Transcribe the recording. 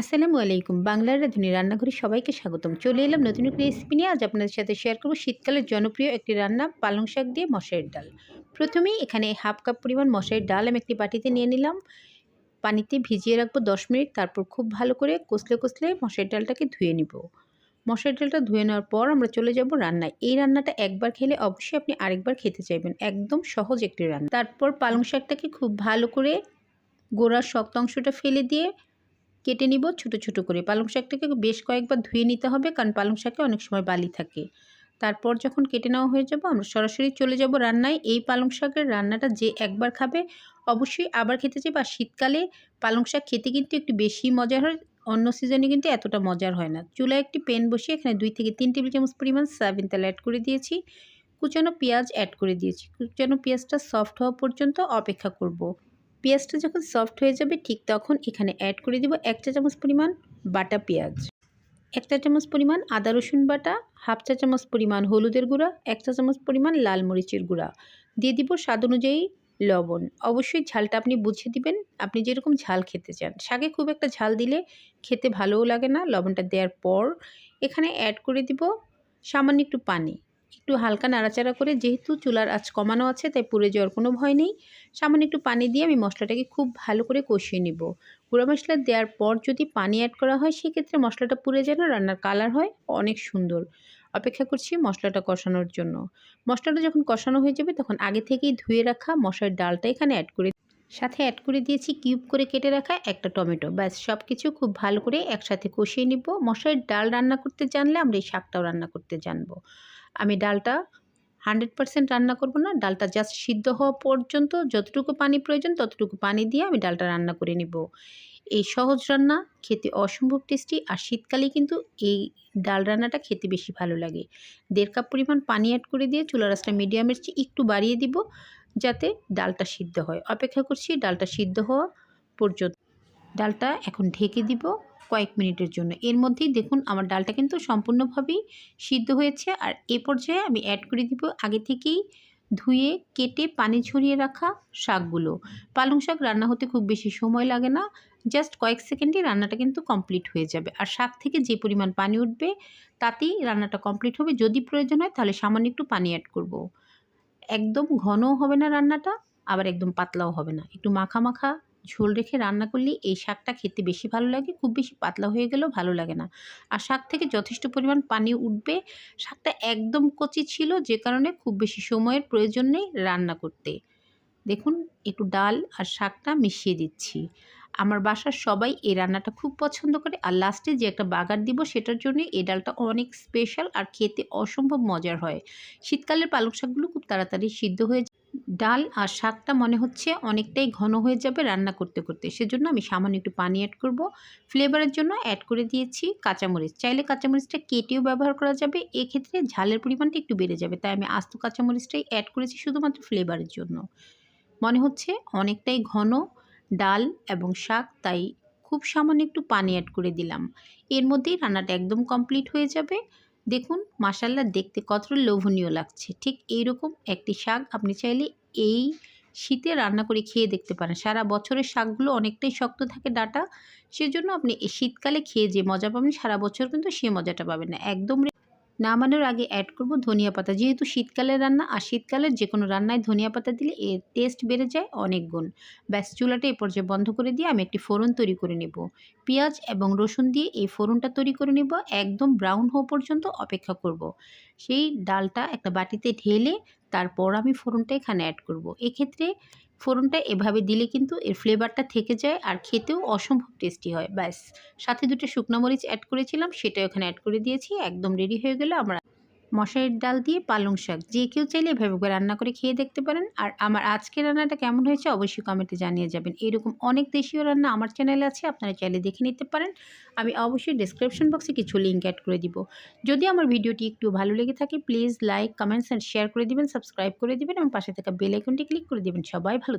আসসালামু আলাইকুম। বাংলার রাঁধুনি রান্নাঘরে সবাইকে স্বাগতম। চলে এলাম নতুন একটি রেসিপি নিয়ে। আজ আপনাদের সাথে শেয়ার করব শীতকালের জনপ্রিয় একটি রান্না, পালং শাক দিয়ে মশারির ডাল। প্রথমেই এখানে হাফ কাপ পরিমাণ মশারির ডাল আমি একটি বাটিতে নিয়ে নিলাম। পানিতে ভিজিয়ে রাখব দশ মিনিট। তারপর খুব ভালো করে কষলে কষলে মশারির ডালটাকে ধুয়ে নিব। মশারির ডালটা ধুয়ে নেওয়ার পর আমরা চলে যাব রান্নায়। এই রান্নাটা একবার খেলে অবশ্যই আপনি আরেকবার খেতে চাইবেন। একদম সহজ একটি রান্না। তারপর পালং শাকটাকে খুব ভালো করে গোড়ার শক্ত অংশটা ফেলে দিয়ে কেটে নিব, ছোট ছোট করে। পালং শাকটাকে বেশ কয়েকবার ধুয়ে নিতে হবে, কারণ পালং শাকে অনেক সময় বালি থাকে। তারপর যখন কেটে নেওয়া হয়ে যাব, আমরা সরাসরি চলে যাব রান্নায়। এই পালং শাকের রান্নাটা যে একবার খাবে, অবশ্যই আবার খেতে চাই বা শীতকালে পালং শাক খেতে কিন্তু একটু বেশি মজার হয়, অন্য সিজনে কিন্তু এতটা মজার হয় না। চুলায় একটি প্যান বসিয়ে এখানে দুই থেকে তিন টেবিল চামচ পরিমাণ সয়াবিন তেল অ্যাড করে দিয়েছি। কুচানো পেঁয়াজ অ্যাড করে দিয়েছি। কুচানো পেঁয়াজটা সফট হওয়া পর্যন্ত অপেক্ষা করব। পেঁয়াজটা যখন সফট হয়ে যাবে, ঠিক তখন এখানে অ্যাড করে দিব এক চা চামচ পরিমাণ বাটা পেঁয়াজ। এক চা চামচ পরিমাণ আদা, রসুন বাটা, হাফ চা চামচ পরিমাণ হলুদের গুঁড়া, এক চা চামচ পরিমাণ লাল মরিচের গুঁড়া। দিয়ে দিব স্বাদ অনুযায়ী লবণ। অবশ্যই ঝালটা আপনি বুঝে দিবেন, আপনি যেরকম ঝাল খেতে চান। শাকে খুব একটা ঝাল দিলে খেতে ভালোও লাগে না, লবণটা দেওয়ার পর এখানে অ্যাড করে দিব সামান্য একটু পানি। একটু হালকা নাড়াচাড়া করে, যেহেতু চুলার আঁচ কমানো আছে, তাই পুড়ে যাওয়ার কোনো ভয় নেই। সামান্য একটু পানি দিয়ে আমি মশলাটাকে খুব ভালো করে কষিয়ে নিব। গুঁড়া মশলা দেওয়ার পর যদি পানি অ্যাড করা হয়, সেক্ষেত্রে মশলাটা পুড়ে যেন রান্নার কালার হয়, অনেক সুন্দর। অপেক্ষা করছি মশলাটা কষানোর জন্য। মশলাটা যখন কষানো হয়ে যাবে, তখন আগে থেকেই ধুয়ে রাখা মশলার ডালটা এখানে অ্যাড করে সাথে অ্যাড করে দিয়েছি কিউব করে কেটে রাখা একটা টমেটো। ব্যাস সব কিছু খুব ভালো করে একসাথে কষিয়ে নিব। মশলার ডাল রান্না করতে জানলে আমরা এই শাকটাও রান্না করতে জানব। আমি ডালটা হান্ড্রেড পারসেন্ট রান্না করব না, ডালটা জাস্ট সিদ্ধ হওয়া পর্যন্ত যতটুকু পানি প্রয়োজন ততটুকু পানি দিয়ে আমি ডালটা রান্না করে নিব। এই সহজ রান্না, খেতে অসম্ভব টেস্টি আর শীতকালে কিন্তু এই ডাল রান্নাটা খেতে বেশি ভালো লাগে। দেড় কাপ পরিমাণ পানি অ্যাড করে দিয়ে চুলা রাসটা মিডিয়ামের চেয়ে একটু বাড়িয়ে দিব যাতে ডালটা সিদ্ধ হয়। অপেক্ষা করছি ডালটা সিদ্ধ হওয়া পর্যন্ত। ডালটা এখন ঢেকে দিব। কয়েক মিনিটের জন্য। এর মধ্যেই দেখুন আমার ডালটা কিন্তু সম্পূর্ণভাবেই সিদ্ধ হয়েছে। আর এ পর্যায়ে আমি অ্যাড করে দিব আগে থেকেই ধুয়ে, কেটে, পানি ছড়িয়ে রাখা শাকগুলো। পালং শাক রান্না হতে খুব বেশি সময় লাগে না। জাস্ট কয়েক সেকেন্ডে রান্নাটা কিন্তু কমপ্লিট হয়ে যাবে। আর শাক থেকে যে পরিমাণ পানি উঠবে, তাতেই রান্নাটা কমপ্লিট হবে। যদি প্রয়োজন হয় তাহলে সামান্য একটু পানি অ্যাড করব। একদম ঘনও হবে না রান্নাটা, আবার একদম পাতলাও হবে না। একটু মাখা মাখা ঝোল রেখে রান্না করলে এই শাকটা খেতে বেশি ভালো লাগে, খুব বেশি পাতলা হয়ে গেলেও ভালো লাগে না। আর শাক থেকে যথেষ্ট পরিমাণ পানি উঠবে, শাকটা একদম কচি ছিল যে কারণে খুব বেশি সময়ের প্রয়োজন নেই রান্না করতে। দেখুন, একটু ডাল আর শাকটা মিশিয়ে দিচ্ছি। আমার বাসার সবাই এই রান্নাটা খুব পছন্দ করে আর লাস্টে যে একটা বাগার দিব সেটার জন্য এই ডালটা অনেক স্পেশাল আর খেতে অসম্ভব মজার হয়। শীতকালের পালক শাকগুলো খুব তাড়াতাড়ি সিদ্ধ হয়ে ডাল আর শাকটা মনে হচ্ছে অনেকটাই ঘন হয়ে যাবে রান্না করতে করতে। সেজন্য আমি সামান্য একটু পানি অ্যাড করব। ফ্লেভারের জন্য অ্যাড করে দিয়েছি কাঁচামরিচ। চাইলে কাঁচামরিচটা কেটেও ব্যবহার করা যাবে। এক্ষেত্রে ঝালের পরিমাণটা একটু বেড়ে যাবে। তাই আমি আস্ত কাঁচামরিচটাই অ্যাড করেছি শুধুমাত্র ফ্লেভারের জন্য। মনে হচ্ছে অনেকটাই ঘন ডাল এবং শাক, তাই খুব সামান্য একটু পানি অ্যাড করে দিলাম। এর মধ্যেই রান্নাটা একদম কমপ্লিট হয়ে যাবে। দেখুন মাসাল্লা দেখতে কতটা লোভনীয় লাগছে। ঠিক এইরকম একটি শাক আপনি চাইলে এই শীতে রান্না করে খেয়ে দেখতে পারেন। সারা বছরের শাকগুলো অনেকটাই শক্ত থাকে ডাটা, সেজন্য আপনি শীতকালে খেয়ে যে মজা পাবেন, সারা বছর কিন্তু সে মজাটা পাবেন না। একদম নামানোর আগে অ্যাড করব ধনিয়া পাতা যেহেতু শীতকালের রান্না, আর শীতকালের যে কোনো রান্নায় ধনিয়া পাতা দিলে এর টেস্ট বেড়ে যায় অনেক গুণ ব্যাস, চুলাটা এ পর্যায়ে বন্ধ করে দিয়ে আমি একটি ফোড়ন তৈরি করে নেব পেঁয়াজ এবং রসুন দিয়ে এই ফোড়নটা তৈরি করে নেব একদম ব্রাউন হওয়া পর্যন্ত অপেক্ষা করব। সেই ডালটা একটা বাটিতে ঢেলে তারপর আমি ফোড়নটা এখানে অ্যাড করব। এক্ষেত্রে ফোড়নটা এভাবে দিলে কিন্তু এর ফ্লেভারটা থেকে যায় আর খেতেও অসম্ভব টেস্টি হয়। ব্যাস, সাথে দুটো শুকনো মরিচ অ্যাড করেছিলাম সেটা ওখানে অ্যাড করে দিয়েছি, একদম রেডি হয়ে গেলে আমরা। মশারির ডাল দিয়ে পালং শাক, যে কেউ চাইলে এভাবে রান্না করে খেয়ে দেখতে পারেন। আর আমার আজকের রান্নাটা কেমন হয়েছে অবশ্যই কমেন্টে জানিয়ে যাবেন। এরকম অনেক দেশীয় রান্না আমার চ্যানেলে আছে, আপনারা চাইলে দেখে নিতে পারেন। আমি অবশ্যই ডিসক্রিপশন বক্সে কিছু লিঙ্ক অ্যাড করে দিব। যদি আমার ভিডিওটি একটু ভালো লেগে থাকে please like comments and share করে দিবেন সাবস্ক্রাইব করে দিবেন এবং পাশে থাকা বেল আইকনটি ক্লিক করে দিবেন। সবাই ভালো